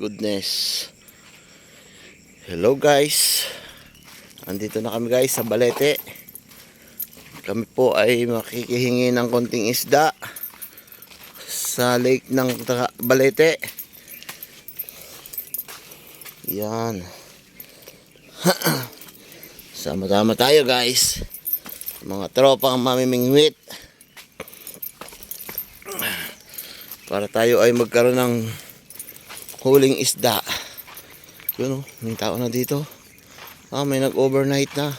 goodness. Hello guys. Andito na kami guys sa Balete. Kami po ay makikihingi ng konting isda sa lake ng Balete. Yan. Sama-sama tayo guys. Mga tropang mamimingwit. Para tayo ay magkaroon ng huling isda. Yun oh, may tao na dito. Ah, may nag-overnight na.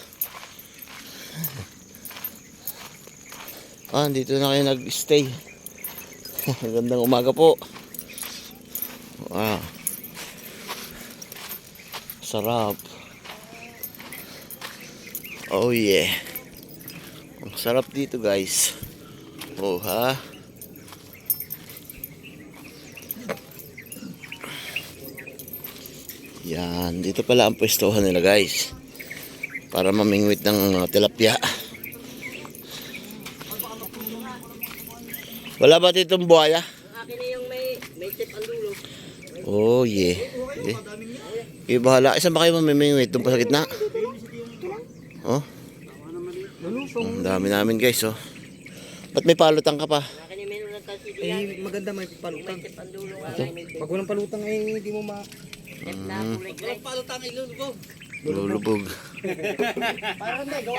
Ah, dito na kayo nag-stay. Magandang umaga po. Wow. Sarap. Oh yeah. Ang sarap dito guys. Oh ha. Yan, dito pala ang pwestuhan nila guys. Para mamingwit ng uh, tilapia. Wala ba ditong buhaya? Akin yung may, may tip ang dulo. Oh yeah. Eh. Eh, bahala. Isang ba kayo mamimingwit? Doon pa sa gitna? Oh. Ang dami namin guys oh. Ba't may palutang ka pa? Akin yung meron ng talsidi Eh, maganda may palutang. tip Pag walang palutang ay hindi mo ma... ay lulubog. Lulubog. Parang hindi, gawa